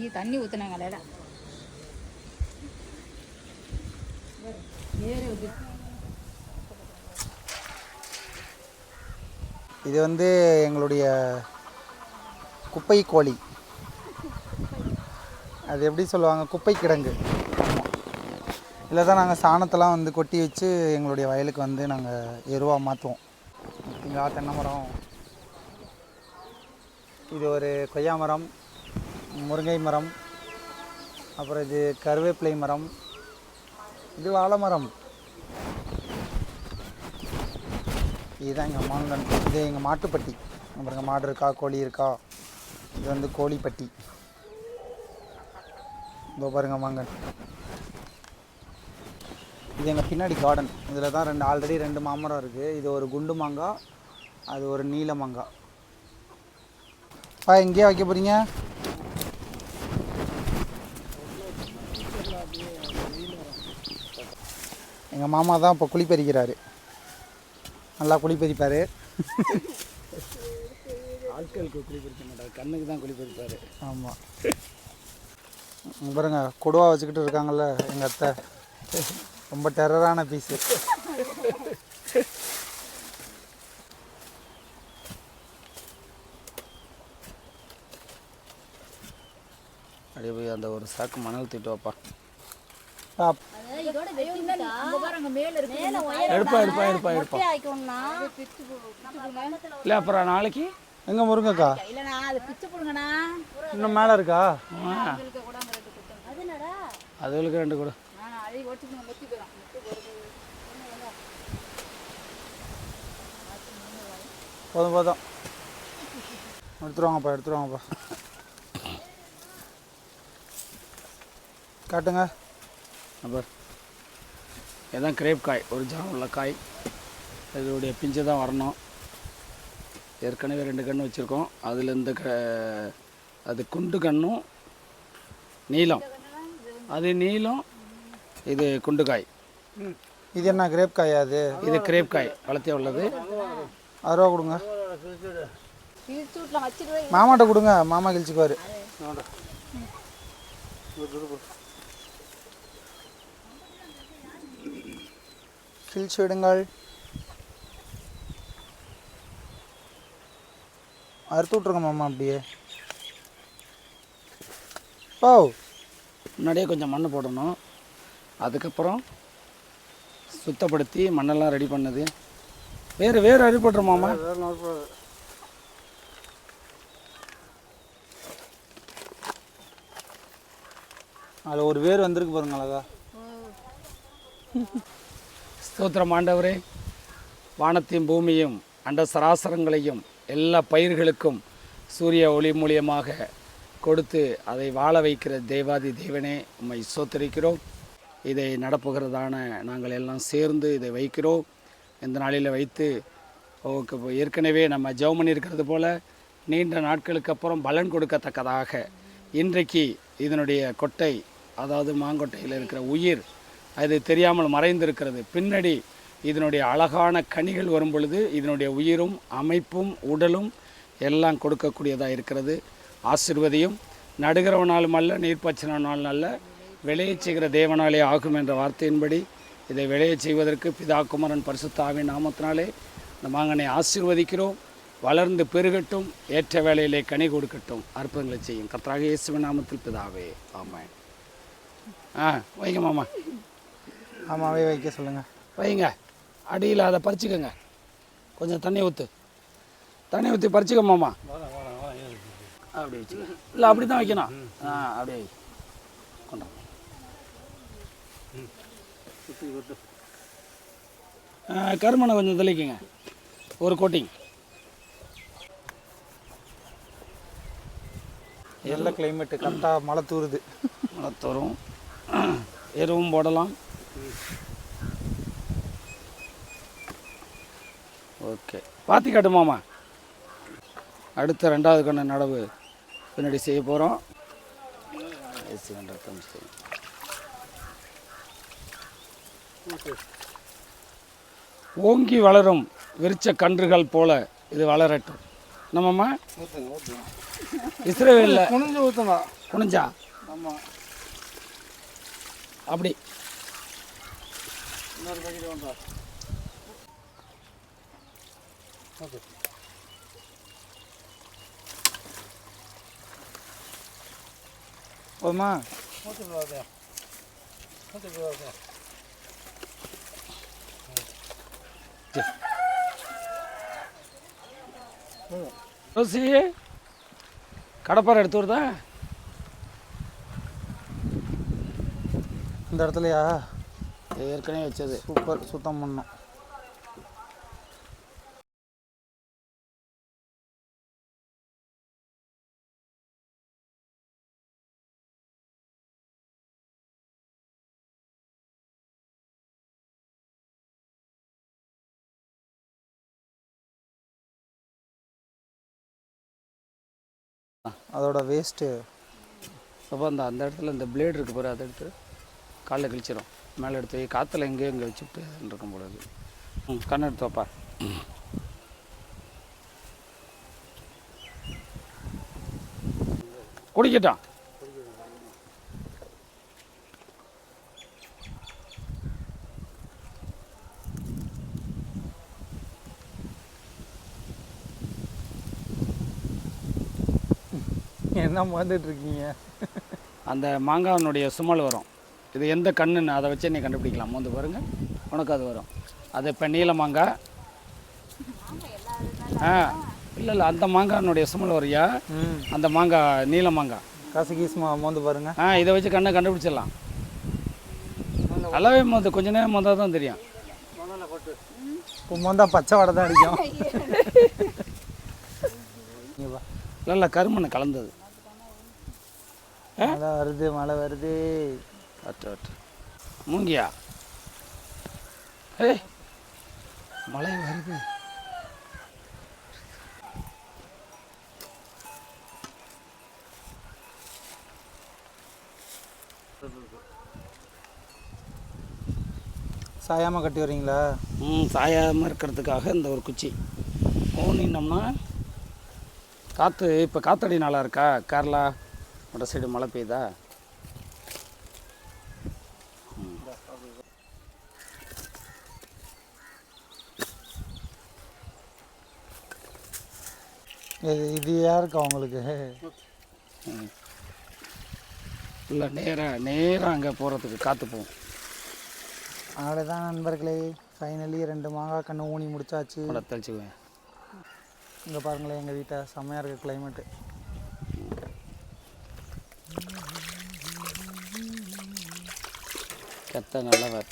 ஈ தண்ணி ஊற்றுனாங்க அலையில. இது. வந்து எங்களுடைய குப்பை கோழி. அது எப்படி சொல்லுவாங்க? குப்பை கிடங்கு. இல்லை தான் நாங்கள் சாணத்தெல்லாம் வந்து கொட்டி வச்சு எங்களுடைய வயலுக்கு வந்து நாங்கள் எருவாக மாற்றுவோம் இங்கே தென்னை மரம்? இது ஒரு கொய்யா மரம். முருங்கை மரம் அப்புறம் இது கருவேப்பிலை மரம் இது வாழை மரம். இதுதான் எங்கள் மாங்கன் இது எங்கள் மாட்டுப்பட்டி. அப்புறம் மாடு இருக்கா கோழி இருக்கா? இது வந்து கோழிப்பட்டி. இதோ பாருங்க மாங்கன். இது எங்கள் பின்னாடி கார்டன் இதில் தான் ரெண்டு ஆல்ரெடி ரெண்டு மாமரம் இருக்குது இது ஒரு குண்டு மாங்காய் அது ஒரு நீல மாங்காய் பா எங்கேயா வைக்க போகிறீங்க எங்கள் மாமா தான் இப்போ குளிப்பறிக்கிறாரு. நல்லா குளிப்பறிப்பார். ஆட்களுக்கு குளிப்பறிக்க மாட்டார். கண்ணுக்கு தான் குளிப்பறிப்பார். ஆமாம் பாருங்க கொடுவா வச்சுக்கிட்டு இருக்காங்கல்ல எங்கள் அத்தை. ரொம்ப டெரரான பீஸு அப்படியே போய் அந்த ஒரு சாக்கு மணல் தூக்கிட்டு வாப்பா. இருக்கு. எடுப்பா எடுப்பா எடுப்பா எடுப்பா இல்லை அப்புறம் நாளைக்கு? எங்கே முருங்கக்கா. இன்னும் மேலே இருக்கா? அதுகளுக்கு ரெண்டு கூட. போதும் போதும். எடுத்துருவாங்கப்பா எடுத்துருவாங்கப்பா. காட்டுங்க. அப்புறம் இதான் கிரேப் காய் ஒரு ஜாம் உள்ள காய். இதோடைய பிஞ்சு தான் வரணும். ஏற்கனவே ரெண்டு கன்று வச்சுருக்கோம். அதில் இந்த க அது குண்டு கண்ணும் நீலம் அது நீலம் இது குண்டு காய். இது என்ன கிரேப் காயா அது? இது கிரேப் காய் வளர்த்தியா உள்ளது. அறுபா கொடுங்க. மாமாட்ட கொடுங்க மாமா கிழிச்சுக்குவாரு. கிழிச்சு விடுங்கள் அறுத்து விட்ருங்க மாமா அப்படியே. ஓ முன்னாடியே கொஞ்சம் மண் போடணும். அதுக்கப்புறம் சுத்தப்படுத்தி மண்ணெல்லாம் ரெடி பண்ணது. வேறு வேறு அடி போட்டுருமாமா அதில் ஒரு வேர் வந்திருக்கு பாருங்க அழகா. ஸ்தோத்திரம் ஆண்டவரே. வானத்தையும் பூமியும் அண்ட சராசரங்களையும் எல்லா பயிர்களுக்கும் சூரிய ஒளி மூலியமாக கொடுத்து அதை வாழ வைக்கிற தேவாதி தேவனே உம்மை சோத்தரிக்கிறோம் இதை நடப்புகிறதான நாங்கள் எல்லாம் சேர்ந்து இதை வைக்கிறோம். இந்த நாளில் வைத்து ஓகே ஏற்கனவே நம்ம ஜெபம் பண்ணியிருக்கிறது போல் நீண்ட நாட்களுக்கு அப்புறம் பலன் கொடுக்கத்தக்கதாக இன்றைக்கு இதனுடைய கொட்டை அதாவது மாங்கொட்டையில் இருக்கிற உயிர் அது தெரியாமல் மறைந்திருக்கிறது. பின்னாடி இதனுடைய அழகான கனிகள் வரும் பொழுது இதனுடைய உயிரும் அமைப்பும் உடலும் எல்லாம் கொடுக்கக்கூடியதாக இருக்கிறது. ஆசிர்வதியும். நடுகிறவனாலும் அல்ல நீர்ப்பாய்ச்சினாலும் அல்ல. விளையச் செய்கிற தேவனாலே ஆகும் என்ற வார்த்தையின்படி இதை விளையச் செய்வதற்கு பிதா குமரன் பரிசுத்தாவின் நாமத்தினாலே இந்த மாங்கனை ஆசிர்வதிக்கிறோம். வளர்ந்து பெருகட்டும். ஏற்ற வேலையிலே கனி கொடுக்கட்டும். அற்புதங்களை செய்யும். கத்ராக இயேசுவின் நாமத்தில் பிதாவே. ஆமாம் ஆ வைங்க மாமா. ஆமாவே வைக்க சொல்லுங்கள் வைங்க. அடியில் அதை பறிச்சுக்கோங்க. கொஞ்சம் தண்ணி ஊற்று தண்ணி ஊற்றி பறிச்சுக்க மாமா. அப்படி வச்சுக்க. இல்லை அப்படி தான் வைக்கணும். ஆ அப்படியே வை. கொண்டு. ஆ, கருமனை கொஞ்சம் தெளிக்குங்க. ஒரு கோட்டிங். நல்ல கிளைமேட்டு கரெக்டாக மழை தூருது. வளர்த்தோறும் எருவும் போடலாம். ஓகே. பாத்தி காட்டு மாமா. அடுத்த ரெண்டாவது கண்ணு நடவு பின்னாடி செய்ய போகிறோம் ஓங்கி வளரும் விருச்ச கன்றுகள் போல இது வளரட்டும். நம்மம்மா இஸ்ரேலில் குனிஞ்சு ஊற்றுங்க குனிஞ்சா? ஆமாம் அப்படி. இன்னொரு பாக்கெட் வேண்டாம் ஓகே போதுமா நூற்றி இருபது நூற்றி இருபது ரோசி கடப்பாறை எடுத்து வருதா? இந்த இடத்துலையா? ஏற்கனவே வச்சது. சூப்பர் சுத்தம் பண்ணோம். அதோட வேஸ்ட்டு அப்போ அந்த அந்த இடத்துல இந்த பிளேடு இருக்கு பாரு அதை எடுத்து காலைல கிழிச்சிடும் மேலே எடுத்து வை காற்றுல எங்கேயோ இங்கே வச்சுட்டு இருக்கும் இருக்கு. ம் கண்ணை எடுத்து வைப்பா. குடிக்கட்டும். என்ன மறந்துட்டு இருக்கீங்க? அந்த மாங்காயினுடைய சுமல் வரும். இது எந்த கண்ணுன்னு அதை வச்சே நீ கண்டுபிடிக்கலாம். வந்து பாருங்க. உனக்கு அது வரும். அது இப்போ நீல மாங்காய் ஆ இல்லை இல்லை அந்த மாங்காயினுடைய சுமல் வரியா? அந்த மாங்காய் நீல மாங்காய் காசு கீசுமா மோந்து பாருங்க. ஆ இதை வச்சு கண்ணை கண்டுபிடிச்சிடலாம். நல்லாவே மோந்து கொஞ்ச நேரம் மோந்தா தான் தெரியும். இப்போ மோந்தா பச்சை வடை தான் அடிக்கும். இல்லை இல்லை கருமண் கலந்தது. மழை வருது மழை வருது. அட்டு அட்டு மூங்கியா? ஏய் மழை வருது. சாயாம கட்டி வரீங்களா ம் சாயாமல் இருக்கிறதுக்காக இந்த ஒரு குச்சி. ஊனினோம்னா காற்று இப்போ காத்தடி நல்லா இருக்கா? கேரளா வட சைடு மழை பெய்யுதா? இது இது யாருக்கு அவங்களுக்கு இல்லை நேராக நேராக அங்கே போகிறதுக்கு காற்று போகும். அவ்வளோதான் நண்பர்களே ஃபைனலி ரெண்டு மாங்காய் கண்ணு ஊனி முடிச்சாச்சு. தெளிச்சுக்குவேன் இங்கே பாருங்களேன் எங்கள் வீட்டை. செம்மையாக இருக்குது கிளைமேட்டு கெத்த நல்லவர்